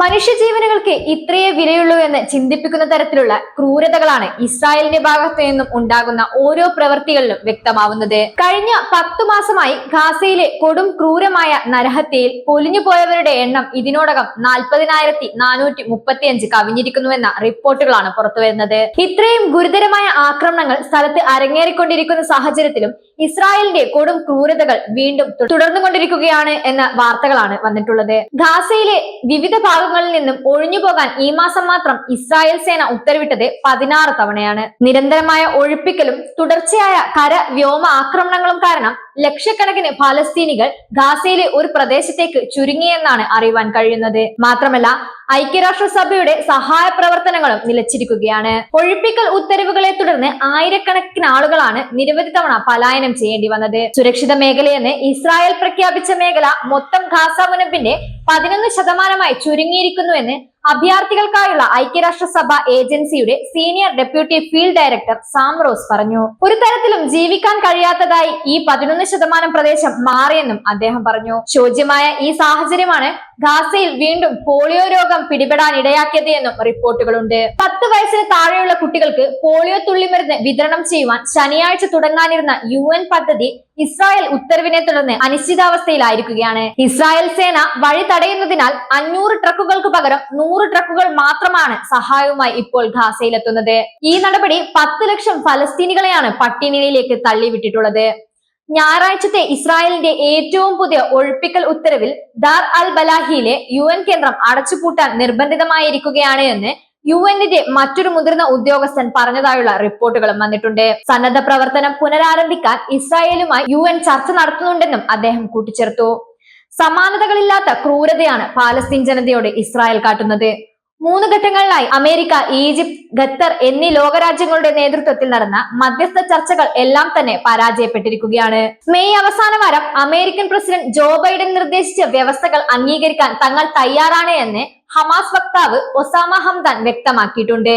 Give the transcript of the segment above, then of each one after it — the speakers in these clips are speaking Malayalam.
മനുഷ്യജീവനുകൾക്ക് ഇത്രയേ വിലയുള്ളൂ എന്ന് ചിന്തിപ്പിക്കുന്ന തരത്തിലുള്ള ക്രൂരതകളാണ് ഇസ്രായേലിന്റെ ഭാഗത്തു നിന്നും ഉണ്ടാകുന്ന ഓരോ പ്രവൃത്തികളിലും വ്യക്തമാവുന്നത്. കഴിഞ്ഞ പത്തു മാസമായി ഗാസയിലെ കൊടും ക്രൂരമായ നരഹത്യയിൽ പൊലിഞ്ഞുപോയവരുടെ എണ്ണം ഇതിനോടകം നാൽപ്പതിനായിരത്തി നാനൂറ്റി മുപ്പത്തിയഞ്ച് കവിഞ്ഞിരിക്കുന്നുവെന്ന റിപ്പോർട്ടുകളാണ് പുറത്തുവരുന്നത് ഇത്രയും ഗുരുതരമായ ആക്രമണങ്ങൾ സ്ഥലത്ത് അരങ്ങേറിക്കൊണ്ടിരിക്കുന്ന സാഹചര്യത്തിലും ഇസ്രായേലിന്റെ കൊടും ക്രൂരതകൾ വീണ്ടും തുടർന്നുകൊണ്ടിരിക്കുകയാണ് എന്ന വാർത്തകളാണ് വന്നിട്ടുള്ളത്. ഗാസയിലെ വിവിധ ഭാഗങ്ങളിൽ നിന്നും ഒഴിഞ്ഞുപോകാൻ ഈ മാസം മാത്രം ഇസ്രായേൽ സേന ഉത്തരവിട്ടത് പതിനാറ് തവണയാണ്. നിരന്തരമായ ഒഴിപ്പിക്കലും തുടർച്ചയായ കര വ്യോമ ആക്രമണങ്ങളും കാരണം ലക്ഷക്കണക്കിന് ഫലസ്തീനികൾ ഗാസയിലെ ഒരു പ്രദേശത്തേക്ക് ചുരുങ്ങിയെന്നാണ് അറിയുവാൻ കഴിയുന്നത്. മാത്രമല്ല ഐക്യരാഷ്ട്രസഭയുടെ സഹായ പ്രവർത്തനങ്ങളും നിലച്ചിരിക്കുകയാണ്. ഒഴിപ്പിക്കൽ ഉത്തരവുകളെ തുടർന്ന് ആയിരക്കണക്കിന് ആളുകളാണ് നിരവധി തവണ പലായനം ചെയ്യേണ്ടി വന്നത്. സുരക്ഷിത മേഖലയെന്ന് ഇസ്രായേൽ പ്രഖ്യാപിച്ച മേഖല മൊത്തം ഗാസ മുനമ്പിന്റെ പതിനൊന്ന് ശതമാനമായി ചുരുങ്ങിയിരിക്കുന്നുവെന്ന് അഭയാർത്ഥികൾക്കായുള്ള ഐക്യരാഷ്ട്രസഭ ഏജൻസിയുടെ senior deputy field director Sam Rose പറഞ്ഞു. ഒരു തരത്തിലും ജീവിക്കാൻ കഴിയാത്തതായി ഈ പതിനൊന്ന് ശതമാനം പ്രദേശം മാറിയെന്നും അദ്ദേഹം പറഞ്ഞു. ശോച്യമായ ഈ സാഹചര്യമാണ് ഗാസയിൽ വീണ്ടും പോളിയോ രോഗം പിടിപെടാൻ ഇടയാക്കിയത് എന്നും റിപ്പോർട്ടുകളുണ്ട്. പത്ത് വയസ്സിന് താഴെയുള്ള കുട്ടികൾക്ക് പോളിയോ തുള്ളിമരുന്ന് വിതരണം ചെയ്യുവാൻ ശനിയാഴ്ച തുടങ്ങാനിരുന്ന യു പദ്ധതി ഇസ്രായേൽ ഉത്തരവിനെ തുടർന്ന് അനിശ്ചിതാവസ്ഥയിലായിരിക്കുകയാണ്. ഇസ്രായേൽ സേന വഴി തടയുന്നതിനാൽ അഞ്ഞൂറ് ട്രക്കുകൾക്ക് പകരം നൂറ് ട്രക്കുകൾ മാത്രമാണ് സഹായവുമായി ഇപ്പോൾ ഗാസയിലെത്തുന്നത്. ഈ നടപടി പത്ത് ലക്ഷം ഫലസ്തീനികളെയാണ് പട്ടിണിയിലേക്ക് തള്ളിവിട്ടിട്ടുള്ളത്. ഞായറാഴ്ചത്തെ ഇസ്രായേലിന്റെ ഏറ്റവും പുതിയ ഒഴിപ്പിക്കൽ ഉത്തരവിൽ ദാർ അൽ ബലാഹിയിലെ യു കേന്ദ്രം അടച്ചുപൂട്ടാൻ നിർബന്ധിതമായിരിക്കുകയാണ് എന്ന് യു എന്നിന്റെ മറ്റൊരു മുതിർന്ന ഉദ്യോഗസ്ഥൻ പറഞ്ഞതായുള്ള റിപ്പോർട്ടുകളും വന്നിട്ടുണ്ട്. സന്നദ്ധ പ്രവർത്തനം പുനരാരംഭിക്കാൻ ഇസ്രായേലുമായി യു എൻ ചർച്ച നടത്തുന്നുണ്ടെന്നും അദ്ദേഹം കൂട്ടിച്ചേർത്തു. സമാനതകളില്ലാത്ത ക്രൂരതയാണ് പാലസ്തീൻ ജനതയോട് ഇസ്രായേൽ കാട്ടുന്നത്. മൂന്ന് ഘട്ടങ്ങളിലായി അമേരിക്ക ഈജിപ്ത് ഖത്തർ എന്നീ ലോകരാജ്യങ്ങളുടെ നേതൃത്വത്തിൽ നടന്ന മധ്യസ്ഥ ചർച്ചകൾ എല്ലാം തന്നെ പരാജയപ്പെട്ടിരിക്കുകയാണ്. മെയ് അവസാന വാരം അമേരിക്കൻ പ്രസിഡന്റ് ജോ ബൈഡൻ നിർദ്ദേശിച്ച വ്യവസ്ഥകൾ അംഗീകരിക്കാൻ തങ്ങൾ തയ്യാറാണ് എന്ന് ഹമാസ് വക്താവ് ഒസാമ ഹംദാൻ വ്യക്തമാക്കിയിട്ടുണ്ട്.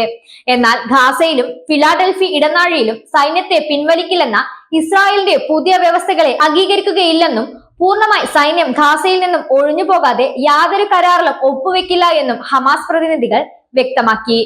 എന്നാൽ ഖാസയിലും ഫിലാഡൽഫി ഇടനാഴിയിലും സൈന്യത്തെ പിൻവലിക്കില്ലെന്ന ഇസ്രായേലിന്റെ പുതിയ വ്യവസ്ഥകളെ അംഗീകരിക്കുകയില്ലെന്നും പൂർണമായി സൈന്യം ഖാസയിൽ നിന്നും ഒഴിഞ്ഞു പോകാതെ യാതൊരു കരാറിലും ഒപ്പുവെക്കില്ല എന്നും ഹമാസ് പ്രതിനിധികൾ വ്യക്തമാക്കി.